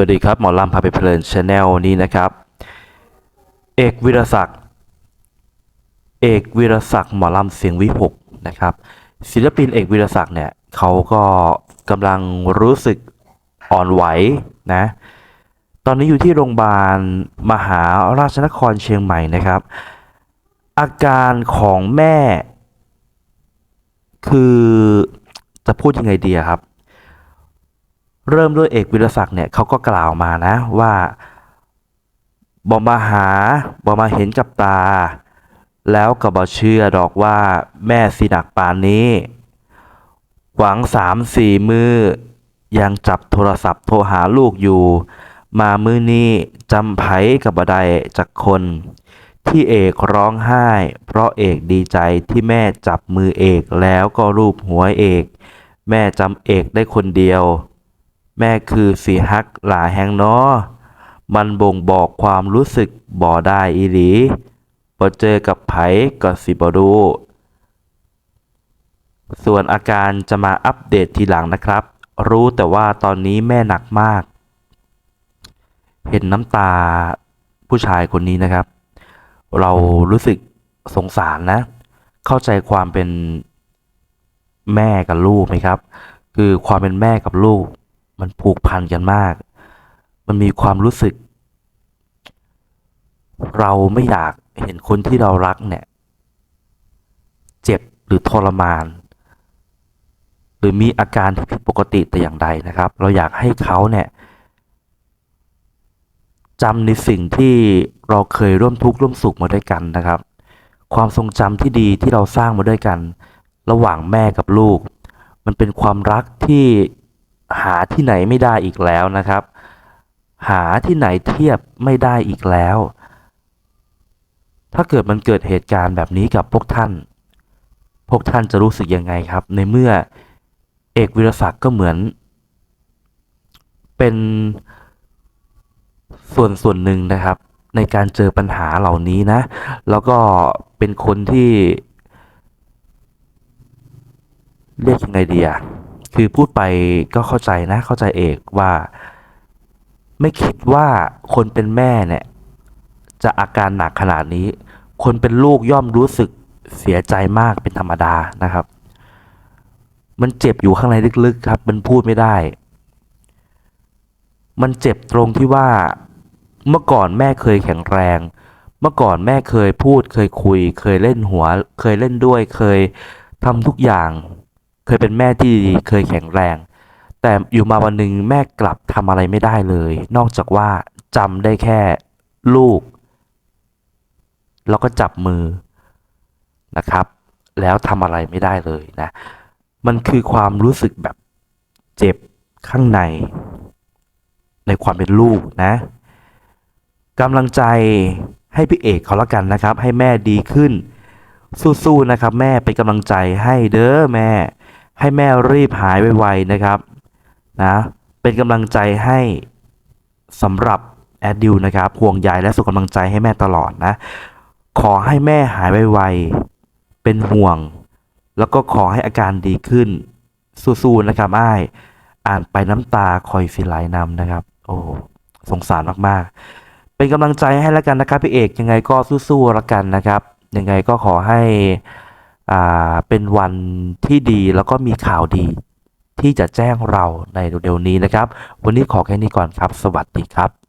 วัสดีครับ หมอลำพาไปเพลินชาแนลนี้นะครับ เอกวิรศักดิ์เอกวิรศักดิ์หมอลำเสียงวิหกนะครับ ศิลปินเอกวิรศักดิ์เนี่ยเขาก็กำลังรู้สึกอ่อนไหวนะตอนนี้อยู่ที่โรงพยาบาลมหาราชนครเชียงใหม่นะครับ อาการของแม่ คือจะพูดยังไงดีครับ เริ่มด้วยเอกวิรศักดิ์เนี่ยเขาก็กล่าวมานะว่าบอมาหาบอมาเห็นกับตา แล้วก็บอเชื่อดอกว่าแม่สิหนักปานนี้ หวังสามสี่มือ ยังจับโทรศัพท์โทรหาลูกอยู่ มามือนี้จำไผกับบไดจากคน ที่เอกร้องไห้ เพราะเอกดีใจที่แม่จับมือเอกแล้วก็รูปหัวเอก แม่จำเอกได้คนเดียว แม่คือสีฮักหลาแหงนาะมันบ่งบอกความรู้สึกบ่ได้อีหลีบ่เจอกับไผก็สิบ่รู้ส่วนอาการจะมาอัปเดตทีหลังนะครับ รู้แต่ว่าตอนนี้แม่หนักมาก เห็นน้ำตาผู้ชายคนนี้นะครับ เรารู้สึกสงสารนะ เข้าใจความเป็นแม่กับลูกไหมครับ คือความเป็นแม่กับลูก มันผูกพันกันมาก มันมีความรู้สึก เราไม่อยากเห็นคนที่เรารักเนี่ย เจ็บหรือทรมาน หรือมีอาการที่ผิดปกติแต่อย่างใดนะครับ เราอยากให้เขาเนี่ยจำในสิ่งที่เราเคยร่วมทุกข์ร่วมสุขมาด้วยกันนะครับ ความทรงจำที่ดีที่เราสร้างมาด้วยกัน ระหว่างแม่กับลูก มันเป็นความรักที่ หาที่ไหนไม่ได้อีกแล้วนะครับ หาที่ไหนเทียบไม่ได้อีกแล้ว ถ้าเกิดมันเกิดเหตุการณ์แบบนี้กับพวกท่าน พวกท่านจะรู้สึกยังไงครับ ในเมื่อเอกวิรศักดิ์ก็เหมือน เป็นส่วนส่วนหนึ่งนะครับ ในการเจอปัญหาเหล่านี้นะ แล้วก็เป็นคนที่ เรียกยังไงดีอะ คือพูดไปก็เข้าใจนะ เข้าใจเอกว่า ไม่คิดว่าคนเป็นแม่เนี่ย จะอาการหนักขนาดนี้ คนเป็นลูกย่อมรู้สึกเสียใจมากเป็นธรรมดานะครับ มันเจ็บอยู่ข้างในลึกๆครับ มันพูดไม่ได้ มันเจ็บตรงที่ว่าเมื่อก่อนแม่เคยแข็งแรง เมื่อก่อนแม่เคยพูด เคยคุย เคยเล่นหัว เคยเล่นด้วย เคยทำทุกอย่าง เคยเป็นแม่ที่ดีเคยแข็งแรง แต่อยู่มาวันหนึ่งแม่กลับทำอะไรไม่ได้เลย นอกจากว่าจำได้แค่ลูก แล้วก็จับมือนะครับ แล้วทำอะไรไม่ได้เลยนะ มันคือความรู้สึกแบบเจ็บข้างใน ในความเป็นลูกนะกำลังใจให้พี่เอกเขาละกันนะครับ ให้แม่ดีขึ้น สู้ๆนะครับ แม่เป็นกำลังใจให้เด้อแม่ ให้แม่รีบหายไวๆนะครับนะเป็นกำลังใจให้สำหรับแอดดิวนะครับห่วงใยและส่งกำลังใจให้แม่ตลอดนะ ขอให้แม่หายไวๆเป็นห่วง แล้วก็ขอให้อาการดีขึ้น สู้ๆนะครับอ้ายอ่านไปน้ำตาคอยสิไหลนำนะครับ โอ้สงสารมากๆ เป็นกำลังใจให้แล้วกันนะครับพี่เอกยังไงก็สู้ๆละกันนะครับ ยังไงก็ขอให้ เป็นวันที่ดีแล้วก็มีข่าวดี ที่จะแจ้งเราในเร็วๆนี้นะครับ วันนี้ขอแค่นี้ก่อนครับ สวัสดีครับ